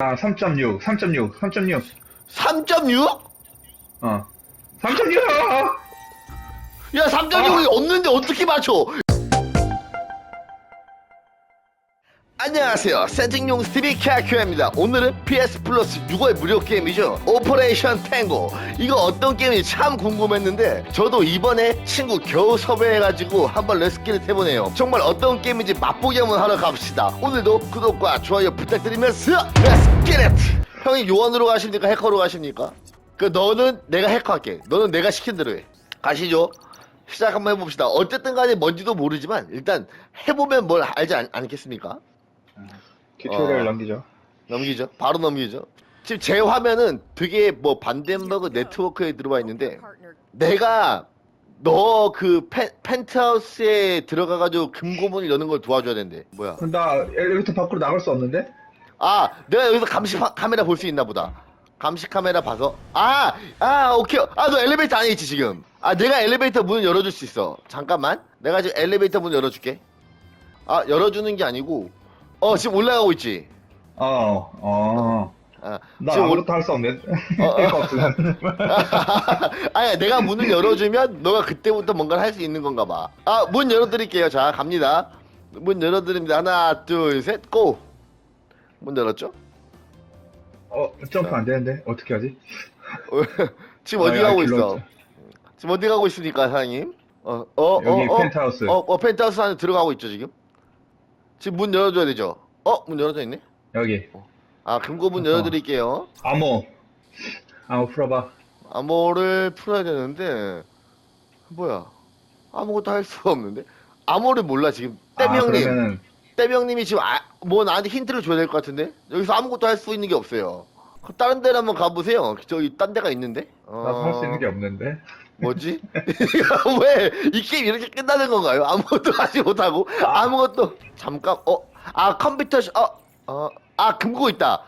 아, 3.6, 3.6, 3.6. 3.6? 어. 3.6! 야 3.6이 아. 없는데 어떻게 맞춰? 안녕하세요. 센팅용 스티비 캐큐입니다. 오늘은 PS 플러스 6월 무료 게임이죠. 오퍼레이션 탱고. 이거 어떤 게임인지 참 궁금했는데 저도 이번에 친구 겨우 섭외해가지고 한번 레스키를 해보네요. 정말 어떤 게임인지 맛보기 한번 하러 갑시다. 오늘도 구독과 좋아요 부탁드리면서 레스키렛 형이 요원으로 가십니까? 해커로 가십니까? 그 너는 내가 해커할게. 너는 내가 시킨 대로 해. 가시죠. 시작 한번 해봅시다. 어쨌든 간에 뭔지도 모르지만 일단 해보면 뭘 알지 않, 않겠습니까? 튜토리얼 어. 넘기죠. 넘기죠. 바로 넘기죠. 지금 제 화면은 되게 뭐 반덴버그 네트워크에 들어와 있는데 내가 너 그 펜트하우스에 들어가가지고 금고문을 여는 걸 도와줘야 된대. 뭐야? 나 엘리베이터 밖으로 나갈 수 없는데? 아, 내가 여기서 감시 파- 카메라 볼 수 있나 보다. 감시 카메라 봐서. 아, 아, 오케이. 아, 너 엘리베이터 안에 있지 지금. 아, 내가 엘리베이터 문을 열어줄 수 있어. 잠깐만. 내가 지금 엘리베이터 문 열어줄게. 아, 열어주는 게 아니고. 어, 지금 올라가고 있지. 어, 어. 아, 나 지금 올- 아무것도 할 수 없네. 어, 어. 아야 내가 문을 열어주면 너가 그때부터 뭔가를 할 수 있는 건가 봐. 아 문 열어드릴게요. 자 갑니다. 문 열어드립니다. 하나 둘셋 고. 문 열었죠? 어, 점프 안 되는데? 어떻게 하지? 지금 어디 아, 야, 가고 길러- 있어? 지금 어디 가고 있습니까 사장님? 어어 어, 여기 어, 펜트하우스. 어, 어 펜트하우스 안에 들어가고 있죠 지금? 지금 문 열어줘야 되죠? 어 문 열어져 있네? 여기. 아 금고 문 어. 열어드릴게요. 암호. 암호 풀어봐. 암호를 풀어야 되는데 뭐야 아무것도 할 수가 없는데 암호를 몰라 지금 아, 떼명님 그러면은, 떼명님이 지금 아, 뭐 나한테 힌트를 줘야 될 것 같은데 여기서 아무것도 할 수 있는 게 없어요 그 다른 데를 한번 가보세요. 저기 딴 데가 있는데? 나도 할수 있는 게 없는데? 뭐지? 왜? 이 게임 이렇게 끝나는 건가요? 아무것도 하지 못하고? 아. 아무것도? 잠깐 어아 컴퓨터 시- 어, 어, 아 금고 있다.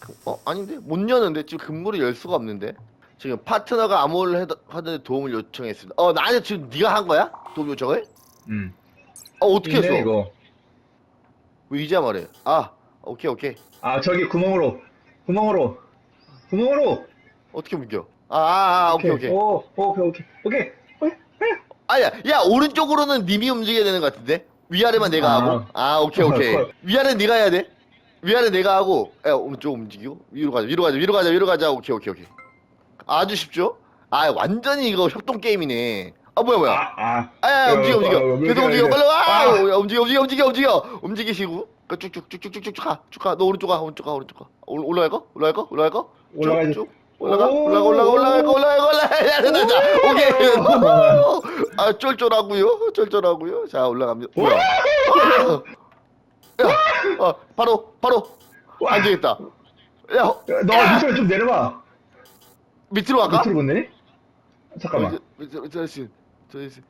금- 어 아닌데? 못 여는데? 지금 금고를 열 수가 없는데? 지금 파트너가 암호를 하는데 도움을 요청했습니다. 어 나한테 지금 네가 한 거야? 도움 요청을? 음. 어 어떻게 했어? 이거. 왜 이제 말해? 아 오케이 오케이. 아, 저기 구멍으로. 구멍으로. 구멍으로. 어떻게 옮겨 아, 아, 아 오케이 오케이. 오, 오케이, 오케이. 오케이. 오케이. 아야 야 오른쪽으로는 님이 움직여야 되는 것 같은데? 위아래만 내가 아. 하고? 아 오케이 오케이. 헐. 위아래 네가 해야 돼? 위아래 내가 하고? 야 오른쪽 움직이고? 위로 가자 위로 가자 위로 가자 위로 가자. 오케이 오케이 오케이. 아주 쉽죠? 아 완전히 이거 협동 게임이네. 아 뭐야 뭐야? 아, 아. 아야 어, 움직여 움직여. 어, 어, 계속 움직여, 빨리 와! 아. 야, 움직여 움직여 움직여 움직여. 움직이시고 그 쭉쭉쭉쭉쭉쭉 가 쭉 가 너 오른쪽 가 오른쪽 가 오른쪽 가 올- 올라갈 거 올라갈 거 올라갈 거 올라가야지. 쭉, 쭉. 올라가 오. 올라가 올라가 올라가 올라가 올라가 야 됐다 됐다 오케이 아 쫄쫄하고요 쫄쫄하고요 자 올라갑니다 뭐야 야 어, 바로 바로 안 되겠다 야 어, 너 밑으로 좀 내려봐. 밑으로 갈까 밑으로 못 내리? 잠깐만. 밑으로 저씨 저씨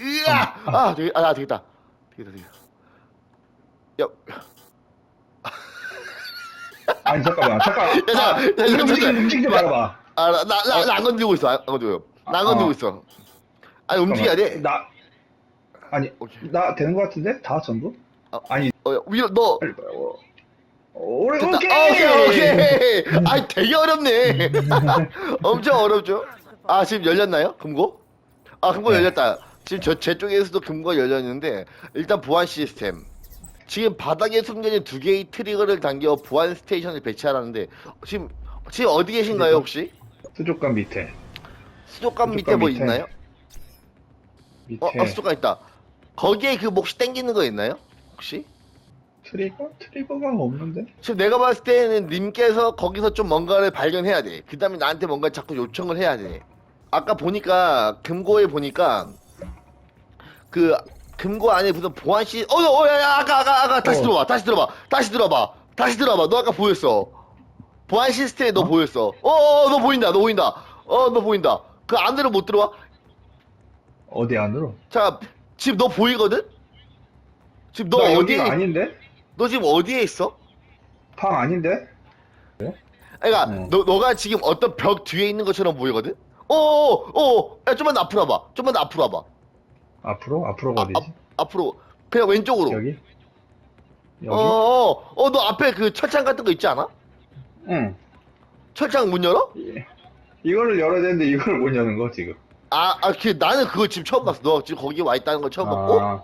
으아 아 되겠 아 되겠다 되겠다 되겠다 야 아니 잠깐만. 잠깐. 야, 자, 아, 야, 잠깐, 움직이지 잠깐. 움직이지 말아봐. 아, 나, 나, 나, 안 건드리고 있어. 안 건드려. 나안 건드리고 어. 있어. 아니, 움직여야 돼. 나 아니 오케이. 나 되는 것 같은데 다 전부? 어. 아니 어, 야, 위로, 너. 빨리 빨리. 어, 오래 됐다. 오케이. 오케이, 오케이. 아이, 되게 어렵네. 엄청 어렵죠? 아, 지금 열렸나요? 금고? 아, 금고 네. 열렸다. 지금 저, 제 쪽에서도 금고가 열렸는데, 일단 보안 시스템. 지금 바닥에 숨겨진 두 개의 트리거를 당겨 보안 스테이션을 배치하라는데, 지금, 지금 어디 계신가요, 혹시? 수족관 밑에 수족관 밑에 뭐 밑에. 있나요? 밑에 어, 어, 수족관 있다. 거기에 그 몫이 땡기는 거 있나요? 혹시? 트리거 트리거가 없는데? 지금 내가 봤을 때는 님께서 거기서 좀 뭔가를 발견해야 돼. 그 다음에 나한테 뭔가 자꾸 요청을 해야 돼. 아까 보니까 금고에 보니까 그 금고 안에 무슨 보안 시 어, 어, 야, 야, 아까, 아까, 아까 다시 어. 들어봐, 다시 들어봐, 다시 들어봐, 다시 들어봐. 너 아까 보였어. 보안 시스템에 너 어? 보였어. 어, 어, 너 보인다, 너 보인다. 어, 너 보인다. 그 안으로 못 들어와? 어디 안으로? 자, 지금 너 보이거든? 지금 너 나 어디에, 여기가 아닌데? 너 지금 어디에 있어? 방 아닌데? 그러니까 어. 너 너가 지금 어떤 벽 뒤에 있는 것처럼 보이거든. 어어 야 좀만 앞으로 와봐. 좀만 앞으로 와봐. 앞으로? 앞으로가 아, 어디지? 앞, 앞으로 그냥 왼쪽으로. 여기? 여기? 어어어 너 앞에 그 철창 같은 거 있지 않아? 응. 철창 문 열어? 이거를 열어야 되는데 이걸 못 여는 거 지금. 아, 아, 그, 나는 그거 지금 처음 봤어. 너 지금 거기 와 있다는 걸 처음 봤고. 아,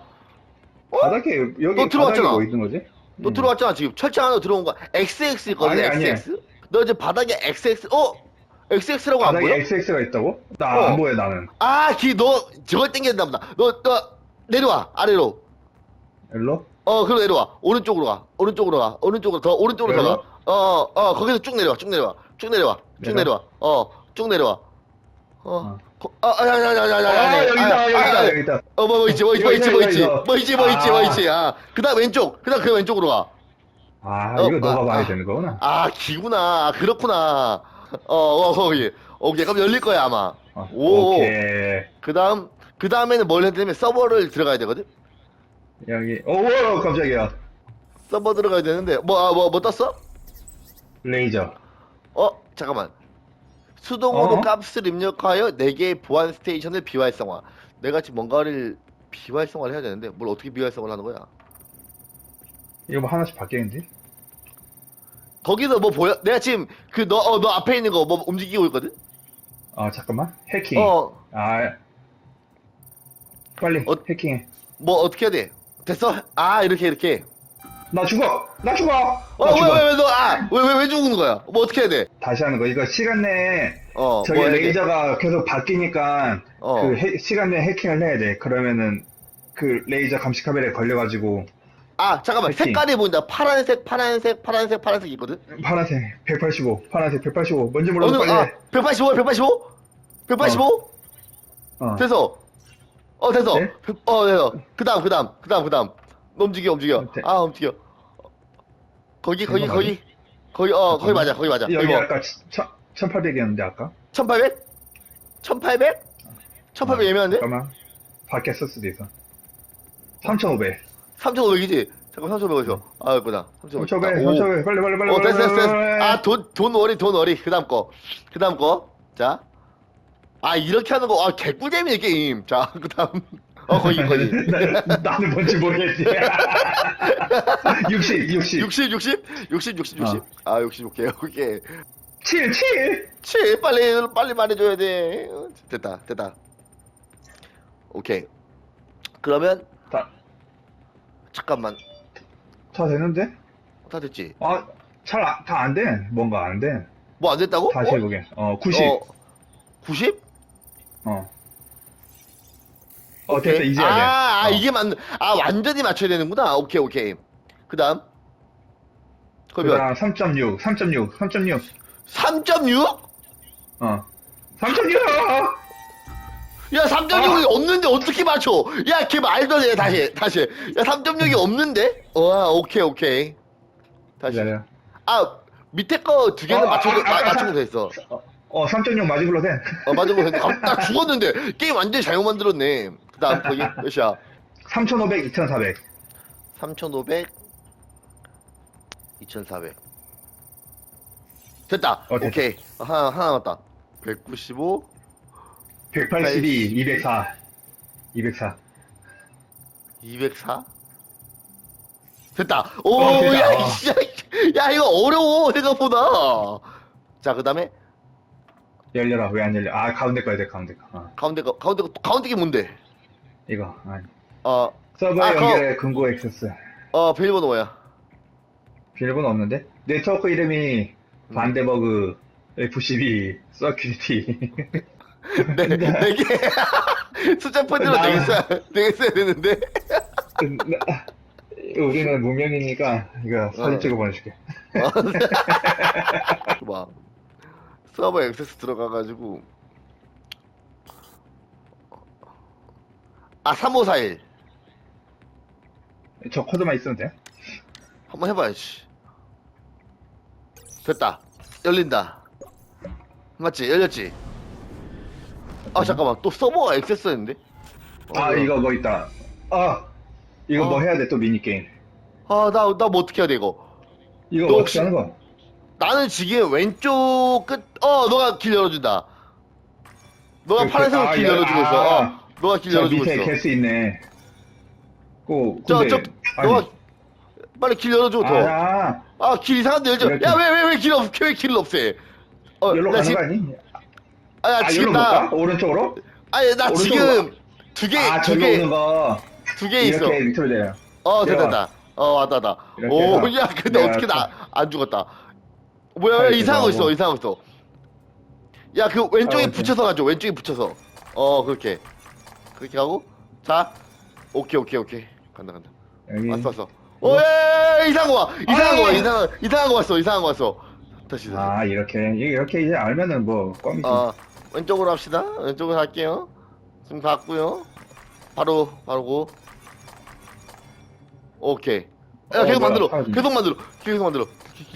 바닥에 여기 너 바닥에 들어왔잖아. 뭐 있는 거지? 너 응. 들어왔잖아, 지금. 철창 안으로 들어온 거. XX 있거든, 아니, 아니. XX. 너 이제 바닥에 XX, 어? XX라고 안 바닥에 보여? XX가 있다고? 나 어. 안 보여 나는. 아, 기, 너, 저걸 땡겼나 보다. 너, 너, 내려와, 아래로. 일로? 어, 그럼 내려와. 오른쪽으로 가. 오른쪽으로 가. 오른쪽으로 더, 오른쪽으로 더 가. 어, 어, 거기서 쭉 내려와, 쭉 내려와. 쭉 내려와. 쭉 내려? 내려와. 어, 쭉 내려와. 어, 어. 거- 아, 아, 야, 야, 야, 야, 야, 야, 아 야, 여기다 아, 아, 여기다 아, 여기다. 어, 뭐, 뭐 있지, 뭐 있지, 뭐 있지, 이거, 뭐 이거, 있지, 이거. 뭐 있지, 뭐 있지, 뭐 아. 있지. 아, 그 다음 왼쪽, 그 다음 그 왼쪽으로 가. 아 어, 이거 너가 아, 봐야 아. 되는 거구나. 아, 기구나. 아, 그렇구나. 어, 어, 거기. 오케이, 그럼 열릴 거야, 아마. 어, 오. 오케이. 그 다음, 그 다음에는 뭘 해야 되냐면 서버를 들어가야 되거든? 여기 오 깜짝이야. 서버 들어가야 되는데, 뭐, 아, 뭐, 뭐 떴어? 레이저. 어, 잠깐만. 수동으로 어? 값을 입력하여 4개의 보안 스테이션을 비활성화. 내가 지금 뭔가를 비활성화를 해야 되는데, 뭘 어떻게 비활성화를 하는 거야? 이거 뭐 하나씩 바뀌는지? 거기서 뭐 보여? 내가 지금 그 너, 어, 너 앞에 있는 거 뭐 움직이고 있거든? 아 잠깐만 해킹. 어, 아 빨리 어? 해킹해. 뭐 어떻게 해야 돼? 됐어? 아, 이렇게, 이렇게. 나 죽어. 나 죽어. 어, 나 왜, 죽어. 왜, 왜, 너, 아, 왜, 왜, 왜 죽는 거야? 뭐 어떻게 해야 돼? 다시 하는 거. 이거 시간 내에 어, 저기 뭐 해야 돼? 레이저가 계속 바뀌니까 어. 그 해- 시간 내에 해킹을 해야 돼. 그러면은 그 레이저 감시 카메라에 걸려가지고 아, 잠깐만. 해킹. 색깔이 보인다. 파란색, 파란색, 파란색, 파란색 있거든? 파란색 185, 파란색 185. 뭔지 몰라도 어느, 빨리 아, 해. 185, 185? 185? 어. 됐어. 어, 됐어. 네? 어, 됐어. 그 다음, 그 다음, 그 다음, 그 다음. 움직여, 움직여. 네. 아, 움직여. 거기, 거기, 이거 거기. 거기, 어, 거기 맞아, 거기 맞아. 여기 이거. 아까 1800이었는데 아까? 1800? 1800? 1800 예매한데? 잠깐만. 바뀌었을 수도 있어. 3500. 3500이지? 잠깐 3500에서. 아, 있구나. 3500. 3500, 3500. 빨리 빨리 빨리. 어, 빨리, 됐어, 됐어, 빨리, 됐어. 빨리. 아, 돈, 돈 워리, 돈 워리. 그 다음 거. 그 다음 거. 자. 아, 이렇게 하는 거. 아, 개꿀잼이네, 게임. 자, 그 다음. 어, 거기, 거기. 나- 나는 뭔지 모르겠지. 60, 60. 60, 60? 60, 60, 60. 어. 아, 60, 오케이, 오케이. 7, 7. 치, 빨리, 빨리 말해줘야 돼. 어, 됐다, 됐다. 오케이. 그러면, 다, 잠깐만. 다 되는데? 다 됐지? 아, 잘, 다 안 돼. 뭔가 안 돼. 뭐 안 됐다고? 다시 어? 해보게. 어, 90. 어, 90? 어. 어, 됐어. 이제 해야 돼. 아, 아, 어. 이게 맞, 아, 완전히 맞춰야 되는구나. 오케이, 오케이. 그 다음. 그 그러면, 다음 3.6, 3.6, 3.6. 3.6? 어. 3.6! 야, 3.6이 없는데 어떻게 맞춰? 야, 걔 말도 돼. 다시, 다시. 야, 3.6이 없는데? 와, 오케이, 오케이. 다시. 기다려. 아, 밑에 거 두 개는 어, 맞춰, 아, 아, 마- 아, 맞추면 됐어. 어, 3.6 맞은 걸로 돼. 어, 맞은 거 됐네. 아, 나 죽었는데. 게임 완전히 잘못 만들었네. 그 다음, 거기, 몇이야? 3,500, 2,400. 3,500, 2,400. 됐다. 어, 됐다. 오케이. 하나, 하나 남았다. 195, 182, 204. 204. 204? 됐다. 오, 어, 됐다. 야, 어. 이 씨, 야, 이거 어려워, 생각보다. 자, 그 다음에, 열려라. 왜 안 열려? 아, 가운데 거야 돼, 가운데 거. 어, 가운데 거, 가운데 거, 가운데 게 뭔데? 이거. 아니. 어, 서버 아, 연결 금고 액세스. 어, 비밀번호 뭐야? 비밀번호 없는데? 네트워크 이름이 음. 반데버그 F12 서큐리티. 네, 네 개. 숫자 폰으로 나- 되겠어야, 되겠어야 되는데. 우리는 무명이니까 이거 사진 어. 찍어 보내줄게. 봐. 서버 액세스 들어가가지고. 아, 3541. 저 코드만 있으면 돼. 한번 해봐야지. 됐다. 열린다. 맞지? 열렸지? 아, 잠깐만. 또 서버가 액세스 했는데? 어, 아 뭐야. 이거 뭐 있다. 아 이거 어. 뭐 해야 돼 또 미니 게임. 아, 나, 나 뭐 어떻게 해야 돼, 이거? 이거 너 어떻게 혹시- 하는 거야? 나는 지금 왼쪽 끝, 어, 너가 길 열어준다. 너가 그, 그, 파란색으로 아, 길 열- 열어주고 있어. 아. 어, 너가 길 저 열어주고 밑에 있어. 개수 있네. 고 저, 근데 저, 아니, 너가, 빨리 길 열어줘 더. 아, 아 길 이상한데 열죠. 이렇게. 야왜 왜 왜 길 없? 왜 길을 없애? 어, 여기로 나 가는 지금 거 아니? 아, 나 아, 지금 여기로 나 볼까? 오른쪽으로? 아니 나 오른쪽으로 지금 두 개 아, 두 저기 개 오는 거. 두 개 있어. 이렇게 밑으로 돼요. 어 됐다 내려와. 됐다. 어 왔다 왔다. 이렇게 오 해서 야 근데 내가 어떻게 나 안 죽었다. 뭐야 팔왜 이상한 거 있어 거 있어. 야 그 왼쪽에 아, 오케이. 붙여서 가죠 왼쪽에 붙여서. 어 그렇게 그렇게 하고 자 오케이 오케이 오케이 간다 간다. 여기. 왔어 왔어. 오예 이상한 거 와. 이상한 거 와. 아! 이상한 이상한 거 왔어. 이상한 거 왔어. 다시 다시. 아, 이렇게. 이렇게 이제 알면은 뭐, 껌이지. 어 왼쪽으로 합시다. 왼쪽으로 할게요. 지금 갔고요. 바로 바로 고. 오케이. 야 어, 계속 뭐야, 만들어. 계속 만들어. 계속 만들어.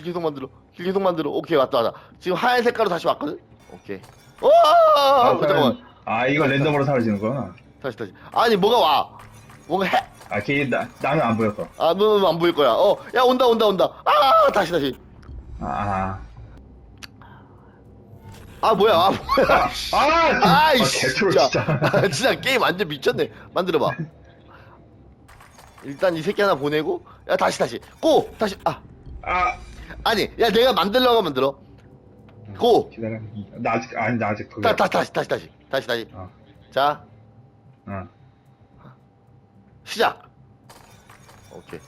계속 만들어. 기- 계속 만들어. 오케이 왔다 왔다. 지금 하얀 색깔로 다시 왔거든. 오케이. 오 아, 잠깐만. 아, 이거 랜덤으로 사라지는구나. 다시 다시. 아니 뭐가 와. 뭔가 해. 아, 걔, 나, 나는 안 보였어. 아 너는 안 보일 거야. 어 야 온다 온다 온다. 아 다시 다시. 아, 아. 아 뭐야 아 뭐야. 아! 아이 아, 씨, 개트롤 진짜. 진짜. 아, 진짜 게임 완전 미쳤네. 만들어봐. 일단 이 새끼 하나 보내고 야 다시 다시 고 다시 아 아! 아니 야 내가 만들려고 만들어 고 기다려. 나 아직, 아니, 나 아직. 다, 다, 다시 다시 다시 다시 다시 어, 자 어. 시작 오케이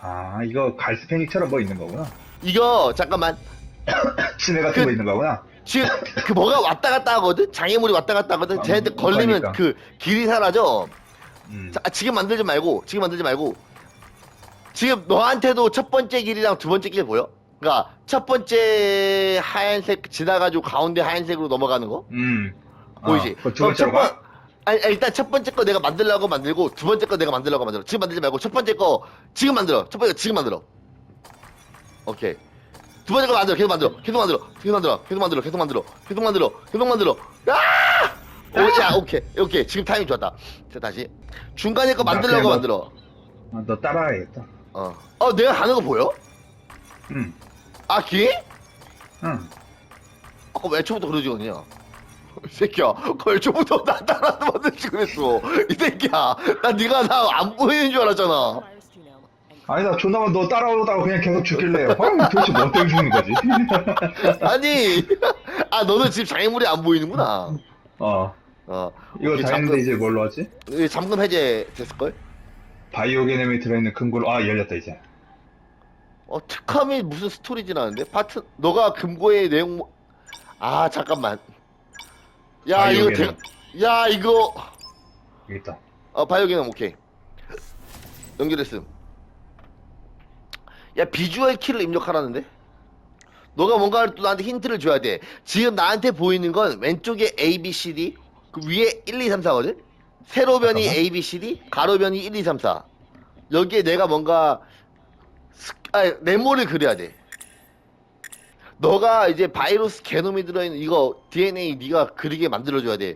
아, 이거 갈스페닉처럼 뭐 있는 거구나. 이거 잠깐만 시내 같은 그- 거 있는 거구나. 지금 그 뭐가 왔다 갔다 하거든 장애물이 왔다 갔다 하거든 아, 쟤한테 뭐, 걸리면 그러니까. 그 길이 사라져 음. 자, 지금 만들지 말고 지금 만들지 말고 지금 너한테도 첫 번째 길이랑 두 번째 길 보여? 그러니까 첫 번째 하얀색 지나가지고 가운데 하얀색으로 넘어가는 거 음. 보이지? 어, 그두 그럼 첫 번째로 가? 번- 아니, 아니, 일단 첫 번째 거 내가 만들려고 만들고 두 번째 거 내가 만들려고 만들어 지금 만들지 말고 첫 번째 거 지금 만들어 첫 번째 거 지금 만들어 오케이 두 번째 거 만들어 계속 만들어 계속 만들어 계속 만들어 계속 만들어 계속 만들어 계속 만들어 계속 만들어 아! 오, 야 오케이 오케이 지금 타이밍 좋았다 자 다시 중간에 거나 만들려고 그냥 만들어 아, 너 따라해야겠다. 어. 어, 내가 하는 거 보여? 응. 아, 기? 응. 아까 왜 애초부터 그러지 않냐? 이 새끼야, 그 애초부터 나 따라 만들지 그랬어. 이 새끼야, 나 네가 나 안 보이는 줄 알았잖아. 아니, 나 존나만 너 따라오다가 그냥 계속 죽길래. 아, 도대체 뭐 때문에 죽는 거지? 아니, 아, 너는 지금 장애물이 안 보이는구나. 어. 어, 이거 오케이, 다 했는데 잠금, 이제 뭘로 하지? 이게 잠금 해제 됐을걸? 바이오게넴이 들어있는 금고로, 아, 열렸다, 이제. 어, 특함이 무슨 스토리 지나는데? 파트, 너가 금고의 내용, 뭐- 아, 잠깐만. 야, 이거. 대, 야, 이거. 여기 있다. 어, 바이오기능 오케이. 연결했음. 야, 비주얼 키를 입력하라는데? 너가 뭔가를 또 나한테 힌트를 줘야 돼. 지금 나한테 보이는 건 왼쪽에 A, B, C, D, 그 위에 1, 2, 3, 4거든? 세로변이 잠깐만. A, B, C, D, 가로변이 1, 2, 3, 4. 여기에 내가 뭔가, 스, 아, 네모를 그려야 돼. 너가 이제 바이러스 게놈이 들어있는 이거 DNA 네가 그리게 만들어줘야 돼.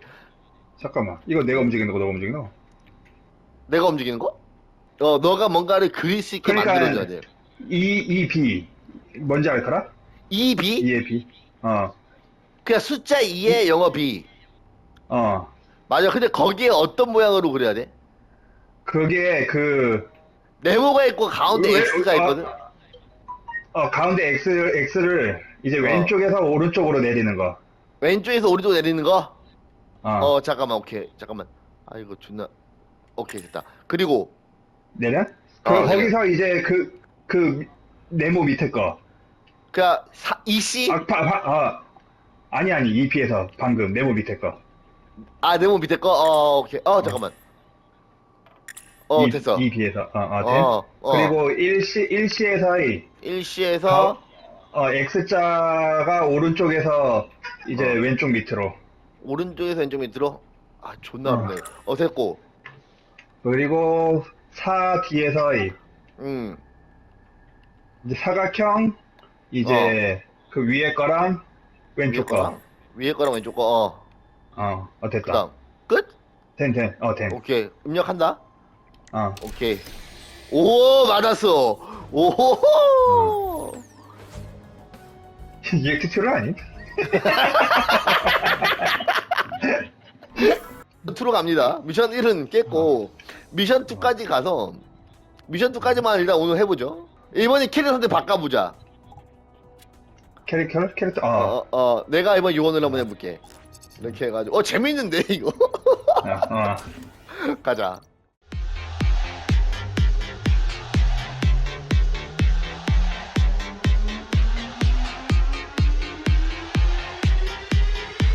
잠깐만. 이거 내가 움직이는 거, 너가 움직이는 거? 내가 움직이는 거? 어, 너가 뭔가를 그릴 수 있게 그러니까 만들어줘야 돼. E, E, B. 뭔지 알까라? E, B? E의 B. 어. 그냥 숫자 2에 영어 B. 어. 맞아. 근데 거기에 어떤 모양으로 그려야 돼? 그게 그, 네모가 있고 가운데 왜- X가 어, 있거든? 어, 가운데 X, X를 이제 어. 왼쪽에서 오른쪽으로 내리는 거. 왼쪽에서 오른쪽 내리는 거? 어. 어, 잠깐만, 오케이. 잠깐만. 아, 이거 존나. 오케이, 됐다. 그리고, 내려? 그, 어, 거기서 이제 그, 그, 네모 밑에 거. 사, EC? 아, 파, 파, 아, 아니, 아니, EP에서 방금 네모 밑에 거. 아, 네모 밑에 거? 어, 오케이. 어, 잠깐만. 어, E, 됐어. EP에서. 어, 어, 돼? 어, 어. 그리고 1시, 1시에서의, 1시에서, 어, X자가 오른쪽에서 이제 어. 왼쪽 밑으로. 오른쪽에서 왼쪽 밑으로? 아, 존나 어. 어렵네. 어, 됐고. 그리고 4 뒤에서의 음. 이제 사각형, 이제 그 위에 거랑 왼쪽 거. 거랑 위에 거랑 왼쪽 거, 어. 어, 어, 됐다. 그 다음. 끝? 된, 된. 어, 된. 오케이. 입력한다? 어. 오케이. 오, 맞았어. 오호호! 이게 튜토리얼 아니? 투로 갑니다. 미션 1은 깼고, 미션 2까지 가서, 미션 2까지만 일단 오늘 해보죠. 이번에 캐릭터 선택 바꿔보자. 캐릭터? 캐릭터? 어. 어, 어, 내가 이번 요원을 한번 해볼게. 이렇게 해가지고, 어, 재밌는데, 이거? 어, 어. 가자.